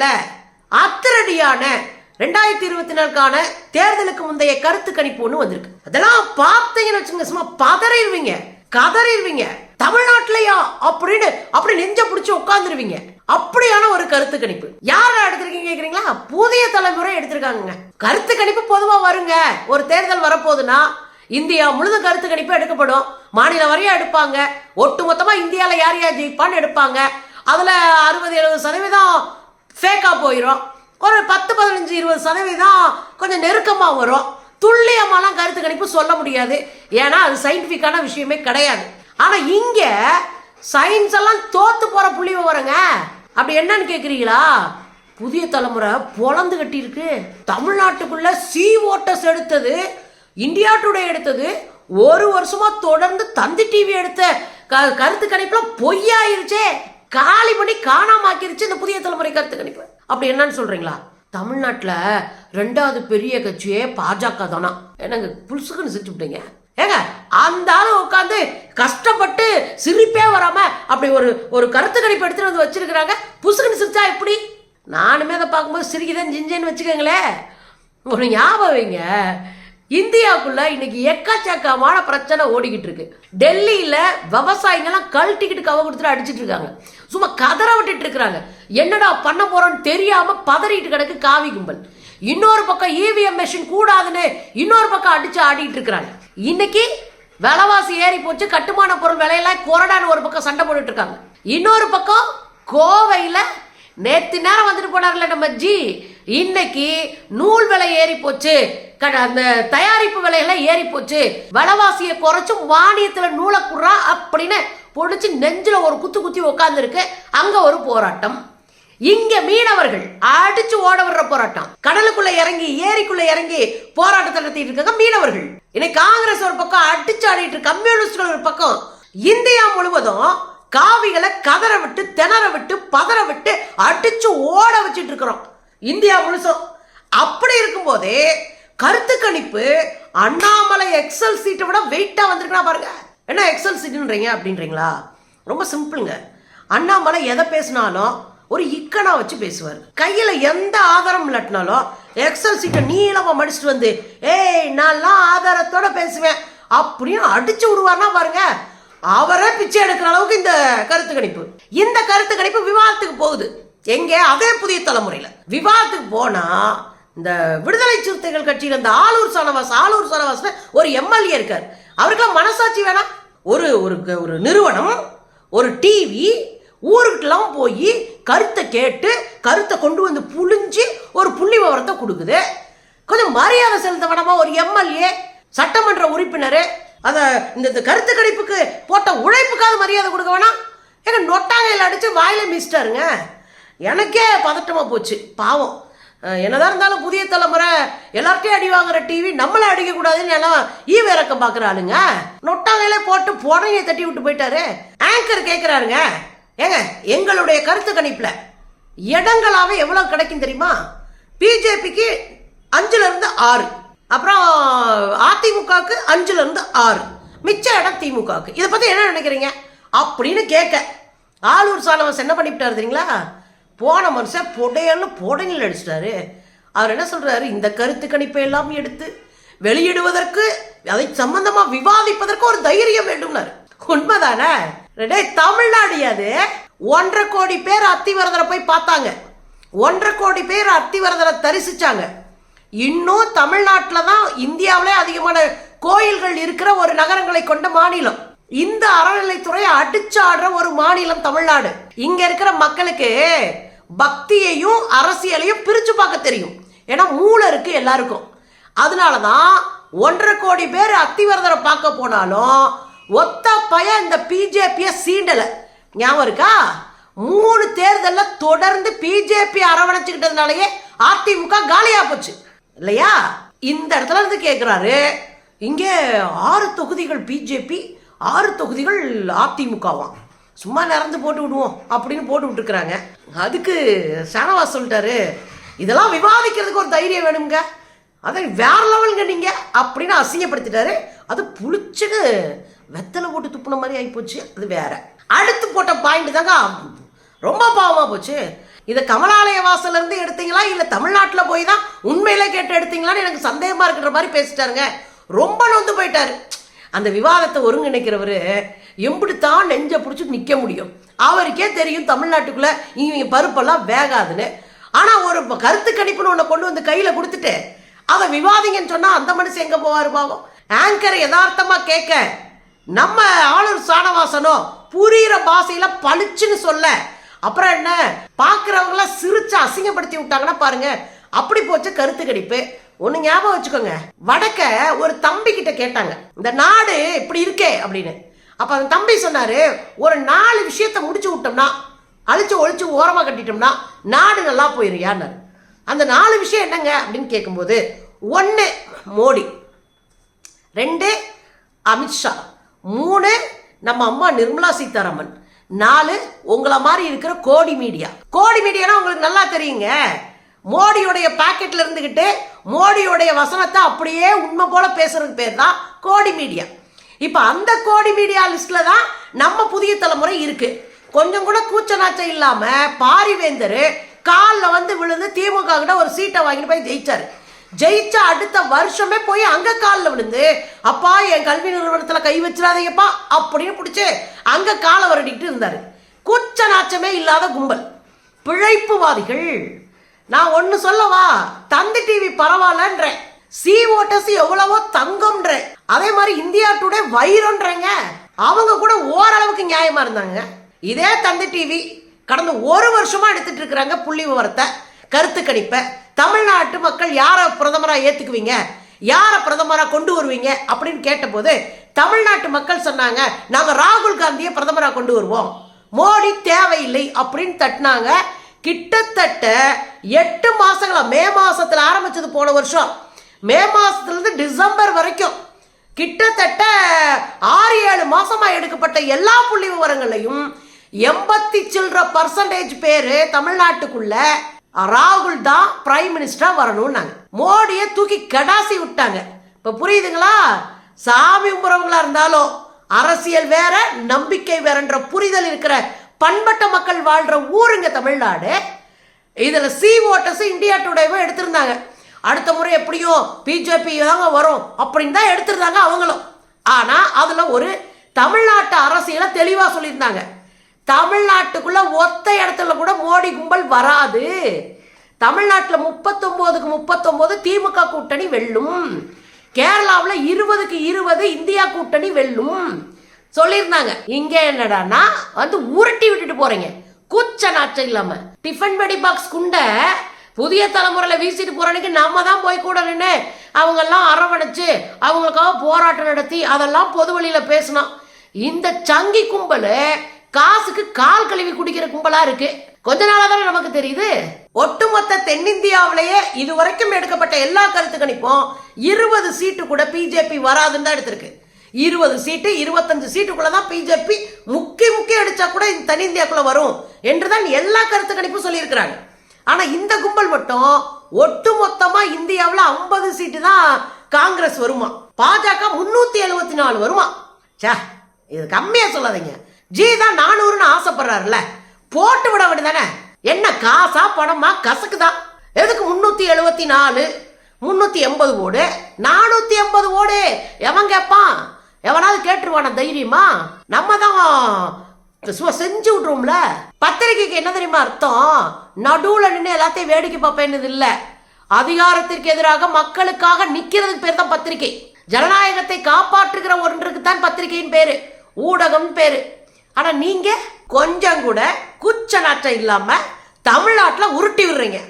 தமிழ்நாட்டுல அத்திரடியான ரெண்டாயிரத்தி இருபத்தி நாலுக்கான தேர்தலுக்கு முந்தைய கருத்து கணிப்பு ஒண்ணு வந்திருக்கு. அதெல்லாம் பார்த்தீங்கன்னு வச்சுங்க சும்மா பதறிடுவீங்க கதறிடுவீங்க. தமிழ்நாட்டிலையா அப்படின்னு அப்படி நெஞ்ச பிடிச்சி உட்காந்துருவீங்க அப்படியான ஒரு கருத்து கணிப்பு. யாரா எடுத்திருக்கீங்க கேக்குறீங்களா? புதிய தலைமுறை எடுத்திருக்காங்க கருத்து கணிப்பு பொதுவா வருங்க. ஒரு தேர்தல் வரப்போகுதுன்னா இந்தியா முழுதும் கருத்து கணிப்பு எடுக்கப்படும். மாநில வரையா எடுப்பாங்க. ஒட்டுமொத்தமா இந்தியாவில் யார் யார் ஜெயிப்பான்னு எடுப்பாங்க. அதுல அறுபது எழுபது சதவீதம் ஃபேக்காக போயிடும் ஒரு பத்து பதினஞ்சு இருபது சதவீதம் கொஞ்சம் நெருக்கமாக வரும். துல்லியமாலாம் கருத்து கணிப்பு சொல்ல முடியாது. ஏன்னா அது சயின்டிஃபிக்கான விஷயமே கிடையாது. ஆனால் இங்கே சயின்ஸ் எல்லாம் தோத்து போகிற புள்ளி விவரங்க. அப்படி என்னன்னு கேட்குறீங்களா புதிய தலைமுறை பொழந்து கட்டியிருக்கு. தமிழ்நாட்டுக்குள்ள சி ஓட்டஸ் எடுத்தது இந்தியா டுடே எடுத்தது ஒரு வருஷமா தொடர்ந்து தந்தி டிவி எடுத்த க- கருத்து கணிப்புல பொய்யாயிருச்சே. காலி பண்ணி காணாமாக்கிருச்சு இந்த புதிய தலைமுறை கருத்து கணிப்பு. அப்படி என்னன்னு சொல்றீங்களா? தமிழ்நாட்டில் ரெண்டாவது பெரிய கட்சியே பாஜக தானா? என்னங்க புல்சுக்குன்னு சிரிச்சு விட்டீங்க. ஏங்க அந்த ஆளு உட்காந்து கஷ்டப்பட்டு சிரிப்பே வராம அப்படி ஒரு ஒரு கருத்து கணிப்பு எடுத்துட்டு வந்து வச்சிருக்கிறாங்க. புசுக்குன்னு சிரிச்சா எப்படி? நானுமே அதை பார்க்கும்போது சிரிக்கிதான் ஜிஞ்சேன்னு வச்சுக்கோங்களேன். ஒரு ஞாபகம் வைங்க. இந்தியாவுக்குள்ள இன்னைக்கு எக்கச்சக்கமான பிரச்சனை ஓடிக்கிட்டு இருக்கு. டெல்லியில விவசாயிங்கெல்லாம் கழட்டிக்கிட்டு கவ கொடுத்துட்டு அடிச்சிட்டு இருக்காங்க. சும்மா கதற விட்டுட்டு இருக்கிறாங்க. என்னடா பண்ண போறோம்னு தெரியாம பதறிட்டு கிடக்கு காவி கும்பல். இன்னொரு பக்கம் இவிஎம் மெஷின் கூடாதுன்னு இன்னொரு பக்கம் அடிச்சு ஆடிட்டு இருக்கிறாங்க. இன்னைக்கு விலைவாசி ஏறி போச்சு கட்டுமான பொருள் விலையெல்லாம் கொரடான்னு ஒரு பக்கம் சண்டை போட்டுட்டு இருக்காங்க. இன்னொரு பக்கம் கோவையில நேத்து நேரம் வந்துட்டு போனார்ல நம்ம ஜி இன்னைக்கு நூல் விலை ஏறி போச்சு. க- அந்த தயாரிப்பு விலையெல்லாம் ஏறி போச்சு. விலைவாசியை குறைச்சும் மானியத்துல நூலை குடுறா அப்படின்னு பொடிச்சு நெஞ்சில் ஒரு குத்து குத்தி உட்காந்துருக்கு அங்க ஒரு போராட்டம். இங்க மீனவர்கள் அடிச்சு ஓட விடுற போராட்டம். கடலுக்குள்ள இறங்கி ஏரிக்குள்ள இறங்கி போராட்டத்தை நடத்திட்டு இருக்காங்க மீனவர்கள். இன்னைக்கு காங்கிரஸ் ஒரு பக்கம் அடிச்சு ஆடிட்டு இருக்கு. கம்யூனிஸ்ட்கள் ஒரு பக்கம். இந்தியா முழுவதும் காவிகளை கதற விட்டு திணற விட்டு பதற விட்டு அடிச்சு ஓட வச்சிட்டு இருக்கிறோம். இந்தியா முழுசும். அப்படி இருக்கும்போதே கருத்து கணிப்பு அண்ணாமலை எக்ஸல் சீட்டை விட வெயிட்டாக வந்திருக்குன்னா பாருங்க. என்ன எக்ஸல் சீட்டுன்றீங்க அப்படின்றீங்களா? ரொம்ப சிம்பிளுங்க. அண்ணாமலை எதை பேசினாலும் ஒரு இக்கனா வச்சு பேசுவார். கையில் எந்த ஆதாரம் இல்லாட்டினாலும் எக்ஸல் சீட்டை நீளமாக மடிச்சிட்டு வந்து ஏய் நான்லாம் ஆதாரத்தோட பேசுவேன் அப்படின்னு அடிச்சு விடுவார்னா பாருங்க. அவரே பிச்சை எடுக்கிற அளவுக்கு இந்த கருத்து கணிப்பு. இந்த கருத்து கணிப்பு விவாதத்துக்கு போகுது. எங்கே? அதே புதிய தலைமுறையில். விவாதத்துக்கு போனா இந்த விடுதலை சிறுத்தைகள் கட்சியில் இந்த ஆளூர் சனவாஸ் ஆளூர் சனவாஸ் ஒரு எம்எல்ஏ இருக்கார். அவருக்கெல்லாம் மனசாட்சி வேணாம். ஒரு ஒரு ஒரு நிறுவனம் ஒரு டிவி ஊருக்கெல்லாம் போய் கருத்தை கேட்டு கருத்தை கொண்டு வந்து புழிஞ்சு ஒரு புள்ளி விவரத்தை கொடுக்குது. கொஞ்சம் மரியாதை செலுத்த வேணாமா? ஒரு எம்எல்ஏ சட்டமன்ற உறுப்பினர் அதை இந்த கருத்து கணிப்புக்கு போட்ட உழைப்புக்காவது மரியாதை கொடுக்க வேணாம்? ஏங்க நொட்டாங்கையில் அடிச்சு வாயில மிஸ்டாருங்க எனக்கே பதட்டமாக போச்சு. பாவம். என்னதான் இருந்தாலும் புதிய தலைமுறை எல்லார்ட்டையும் அடி வாங்குற டிவி நம்மளை அடிக்கக்கூடாதுன்னு எல்லாம் ஈவ இறக்கம் பாக்குற ஆளுங்க? போட்டு புடனையை தட்டி விட்டு போயிட்டாரு. ஆங்கர் கேட்குறாருங்க ஏங்க எங்களுடைய கருத்து கணிப்பில் இடங்களாக எவ்வளோ கிடைக்கும் தெரியுமா? பிஜேபிக்கு அஞ்சுலேருந்து ஆறு. அப்புறம் அதிமுகவுக்கு அஞ்சுலேருந்து ஆறு. மிச்ச இடம் திமுகவுக்கு. இதை பற்றி என்ன நினைக்கிறீங்க? அப்படின்னு கேட்க. ஆளூர் சாலவன் என்ன பண்ணிவிட்டார் தெரியுங்களா? போன மனுஷன் புடையல்னு புடனில் அடிச்சிட்டாரு. அவர் என்ன சொல்கிறாரு இந்த கருத்து கணிப்பை எல்லாம் எடுத்து வெளியிடுவதற்கு அதை சம்பந்தமாக விவாதிப்பதற்கு ஒரு தைரியம் வேண்டும்னாரு. உண்மைதானே? டேய் தமிழ்நாடு அது. ஒன்றரை கோடி பேர் அத்திவரதரை போய் பார்த்தாங்க. ஒன்றரை கோடி பேர் அத்திவரதரை தரிசிச்சாங்க. இன்னும் தமிழ்நாட்டில் தான் இந்தியாவிலே அதிகமான கோயில்கள் இருக்கிற ஒரு நகரங்களை கொண்ட மாநிலம். இந்த அறநிலைத்துறை அடிச்சாடுற ஒரு மாநிலம் தமிழ்நாடு. இங்க இருக்கிற மக்களுக்கு பக்தியையும் அரசியலையும் பிரித்து பார்க்க தெரியும். ஏன்னா மூளை இருக்குது எல்லாருக்கும். அதனாலதான் ஒன்றரை கோடி பேர் அத்திவரதரை பார்க்க போனாலும் ஒத்த பையன் இந்த பிஜேபியை சீண்டலை. ஞாபகம் இருக்கா? மூணு தேர்தலில் தொடர்ந்து பிஜேபி அரவணைச்சுக்கிட்டதுனாலயே அதிமுக காலியாக போச்சு. இல்லையா? இந்த இடத்துல இருந்து கேட்குறாரு இங்கே ஆறு தொகுதிகள் பிஜேபி ஆறு தொகுதிகள் அதிமுகவாம். சும்மா நிறந்து போட்டு விடுவோம் அப்படின்னு போட்டு விட்டுருக்குறாங்க. அதுக்கு ஷானவாஸ் சொல்லிட்டாரு இதெல்லாம் விவாதிக்கிறதுக்கு ஒரு தைரியம் வேணுங்க அதை வேற லெவலுங்க நீங்கள் அப்படின்னு அசிங்கப்படுத்திட்டாரு. அது புளிச்சுன்னு வெத்தலை போட்டு துப்புன மாதிரி ஆகிப்போச்சு அது வேற. அடுத்து போட்ட பாயிண்ட் தாங்க ரொம்ப பாவமாக போச்சு. இதை கமலாலய வாசல்ல இருந்து எடுத்தீங்களா இல்லை தமிழ்நாட்டில் போய் தான் உண்மையில கேட்டு எடுத்தீங்களான்னு எனக்கு சந்தேகமாக இருக்கிற மாதிரி பேசிட்டாருங்க. ரொம்ப நொந்து போயிட்டாரு. அந்த விவாதத்தை ஒருங்கிணைக்கிறவரு எப்படித்தான் நெஞ்சை பிடிச்சி நிற்க முடியும். அவருக்கே தெரியும் தமிழ்நாட்டுக்குள்ளே இவங்க பருப்பெல்லாம் வேகாதுன்னு. ஆனால் ஒரு கருத்து கணிப்புன்னு ஒன்று கொண்டு வந்து கையில் கொடுத்துட்டு அதை விவாதிங்கன்னு சொன்னால் அந்த மனுஷன் எங்கே போவார் பாவம்? ஆங்கரை யதார்த்தமாக கேட்க நம்ம ஆளுர் சாணவாசனோ புரிகிற பாசையில் பளிச்சுன்னு சொல்ல. அப்புறம் என்ன? பார்க்குறவங்கள சிரிச்சு அசிங்கப்படுத்தி விட்டாங்கன்னா பாருங்க அப்படி போச்சு கருத்து கணிப்பு. ஒன்று ஞாபகம் வச்சுக்கோங்க. வடக்க ஒரு தம்பி கிட்ட கேட்டாங்க இந்த நாடு இப்படி இருக்கே அப்படின்னு. அப்போ அந்த தம்பி சொன்னார் ஒரு நாலு விஷயத்த முடிச்சு விட்டோம்னா அழிச்சு ஒழிச்சு ஓரமாக கட்டிட்டோம்னா நாடு நல்லா போயிருயான்னாரு அந்த நாலு விஷயம் என்னங்க அப்படின்னு கேட்கும்போது ஒன்று மோடி ரெண்டு அமித்ஷா மூணு நம்ம அம்மா நிர்மலா சீதாராமன் நாலு உங்களை மாதிரி இருக்கிற கோடி மீடியா. கோடி மீடியானா உங்களுக்கு நல்லா தெரியுங்க. மோடியுடைய பாக்கெட்ல இருந்துக்கிட்டு மோடியுடைய வசனத்தை அப்படியே உண்மை போல பேசுறது பேர் தான் கோடி மீடியா. இப்போ அந்த கோடி மீடியா லிஸ்ட்ல தான் நம்ம புதிய தலைமுறை இருக்கு. கொஞ்சம் கூட கூச்ச நாச்சம் இல்லாம பாரிவேந்தர் காலில் வந்து விழுந்து திமுக கிட்ட ஒரு சீட்டை வாங்கிட்டு போய் ஜெயிச்சாரு. ஜெயிச்ச அடுத்த வருஷமே போய் அங்க காலில் விழுந்து அப்பா என் கல்வி நிறுவனத்தில் கை வச்சிடாதீங்கப்பா அப்படின்னு பிடிச்சி அங்க காலை வருடிக்கிட்டு இருந்தாரு. கூச்ச நாச்சமே இல்லாத கும்பல். பிழைப்புவாதிகள். நான் ஒன்று சொல்லவா? தந்தி டிவி பரவாயில்லன்றேன். சி ஓட்டஸ் எவ்வளவோ தங்கம்ன்றேன். அதே மாதிரி இந்தியா டுடே வைரோன்றங்க அவங்க கூட ஓரளவுக்கு நியாயமா இருந்தாங்க. இதே தந்தி டிவி கடந்த ஒரு வருஷமா எடுத்துட்டு இருக்கிறாங்க புள்ளி விவரத்தை கருத்து கணிப்பை. தமிழ்நாட்டு மக்கள் யாரை பிரதமராக ஏத்துக்குவீங்க? யாரை பிரதமராக கொண்டு வருவீங்க? அப்படின்னு கேட்டபோது தமிழ்நாட்டு மக்கள் சொன்னாங்க நாங்கள் ராகுல் காந்தியை பிரதமராக கொண்டு வருவோம். மோடி தேவையில்லை அப்படின்னு தட்டினாங்க. கிட்டத்தட்ட எட்டு மாசங்களா மே மாசத்துல ஆரம்பிச்சது போன வருஷம். மே மாசத்துல இருந்து டிசம்பர் வரைக்கும் கிட்டத்தட்ட ஆறு ஏழு மாசமா எடுக்கப்பட்ட எல்லா புள்ளி விவரங்களையும் எண்பத்தி சில்லற பர்சன்டேஜ் பேரு தமிழ்நாட்டுக்குள்ள ராகுல் தான் பிரைம் மினிஸ்டரா வரணும்னாங்க. மோடியை தூக்கி கடாசி விட்டாங்க. இப்ப புரியுதுங்களா? சாமி கும்பிட்றவங்களா இருந்தாலும் அரசியல் வேற நம்பிக்கை வேறன்ற புரிதல் இருக்கிற பண்பட்ட மக்கள் வாழ்ற ஊருங்க தமிழ்நாடு. இதுல சி ஓட்டர்ஸ் இந்தியா டுடேவும் எடுத்திருந்தாங்க. அடுத்த முறை எப்படியும் பிஜேபி தாங்க வரும் அப்படின்னு தான் எடுத்திருந்தாங்க அவங்களும். ஆனால் அதில் ஒரு தமிழ்நாட்டு அரசியலை தெளிவாக சொல்லியிருந்தாங்க. தமிழ்நாட்டுக்குள்ள ஒத்த இடத்துல கூட மோடி கும்பல் வராது. தமிழ்நாட்டில் முப்பத்தொம்போதுக்கு முப்பத்தொம்போது திமுக கூட்டணி வெல்லும். கேரளாவில் இருபதுக்கு இருபது இந்தியா கூட்டணி வெல்லும். சொல்லியிருந்தாங்க. இங்க என்னடான்னா வந்து உருட்டி விட்டுட்டு போறீங்க. கூச்ச நாச்சம் இல்லாம. டிஃபன் வெடி பாக்ஸ் குண்டை புதிய தலைமுறையில் வீசிட்டு போறனுக்கு நம்ம தான் போய் கூட நின்று அவங்கெல்லாம் அரவணைச்சு அவங்களுக்காக போராட்டம் நடத்தி அதெல்லாம் பொது வழியில் பேசினோம் இந்த சங்கி கும்பல் காசுக்கு கால் கழுவி குடிக்கிற கும்பலா இருக்கு. கொஞ்ச நாளா தானே நமக்கு தெரியுது? ஒட்டுமொத்த தென்னிந்தியாவிலேயே இதுவரைக்கும் எடுக்கப்பட்ட எல்லா கருத்து கணிப்பும் இருபது சீட்டு கூட பிஜேபி வராதுன்னு தான் எடுத்திருக்கு. இருபது சீட்டு இருபத்தஞ்சு சீட்டுக்குள்ள தான் பிஜேபி முக்கி முக்கிய அடிச்சா கூட இந்த தென்னிந்தியாக்குள்ள வரும் என்றுதான் எல்லா கருத்து கணிப்பும் சொல்லியிருக்கிறாங்க. ஆனால் இந்த கும்பல் மட்டும் ஒட்டு மொத்தமாக இந்தியாவில் ஐம்பது சீட்டு தான் காங்கிரஸ் வருமா? பாஜக முன்னூற்றி எழுபத்தி நாலு வருமா? சே இது கம்மியாக சொல்லாதீங்க. ஜி தான் நானூறுன்னு ஆசைப்படுறாருல்ல. போட்டு விட வேண்டியதானே என்ன காசா பணமா? கசக்குதா? எதுக்கு முன்னூற்றி எழுபத்தி நாலு? முன்னூற்றி எண்பது ஓடு. நானூற்றி எண்பது ஓடு. எவன் கேட்பான் எவனாவது கேட்டுருவான தைரியமா? நம்ம தான் சும்மா செஞ்சு விட்ருவோம்ல பத்திரிக்கைக்கு என்ன தெரியுமா அர்த்தம்? நடுவில் நின்று எல்லாத்தையும் வேடிக்கை பார்ப்பேன்னு இல்லை. அதிகாரத்திற்கு எதிராக மக்களுக்காக நிற்கிறதுக்கு பேர் தான் பத்திரிகை. ஜனநாயகத்தை காப்பாற்றுகிற ஒன்றுக்கு தான் பத்திரிகையின் பேரு. ஊடகம் பேரு. ஆனா நீங்க கொஞ்சம் கூட குச்ச நாட்டம் இல்லாம தமிழ்நாட்டில் உருட்டி விடுறீங்க.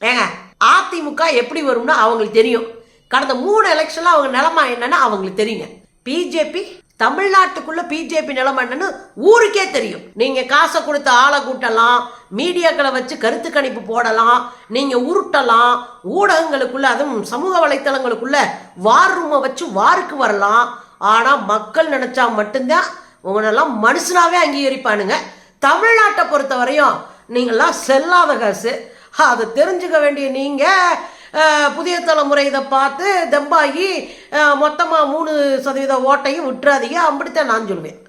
ஏங்க அதிமுக எப்படி வரும்னு அவங்களுக்கு தெரியும். கடந்த மூணு எலெக்ஷன்ல அவங்க நிலமா என்னன்னு அவங்களுக்கு தெரியுங்க. பிஜேபி தமிழ்நாட்டுக்குள்ள பிஜேபி நிலைமை என்னன்னு ஊருக்கே தெரியும். நீங்க காசை கொடுத்து ஆளை கூட்டலாம் மீடியாக்களை வச்சு கருத்து கணிப்பு போடலாம் நீங்க உருட்டலாம் ஊடகங்களுக்குள்ள அதுவும் சமூக வலைத்தளங்களுக்குள்ள வார் ரூமை வச்சு வாருக்கு வரலாம். ஆனா மக்கள் நினைச்சா மட்டும்தான் உங்களெல்லாம் மனுஷனாவே அங்கீகரிப்பானுங்க. தமிழ்நாட்டை பொறுத்த வரையும் நீங்கள்லாம் செல்லாத காசு. அதை தெரிஞ்சுக்க வேண்டிய நீங்கள் புதிய தலைமுறை இதை பார்த்து தெம்பாகி மொத்தமாக மூணு சதவீத ஓட்டையும் விட்டுறாதீங்க அப்படித்தான் நான் சொல்லுவேன்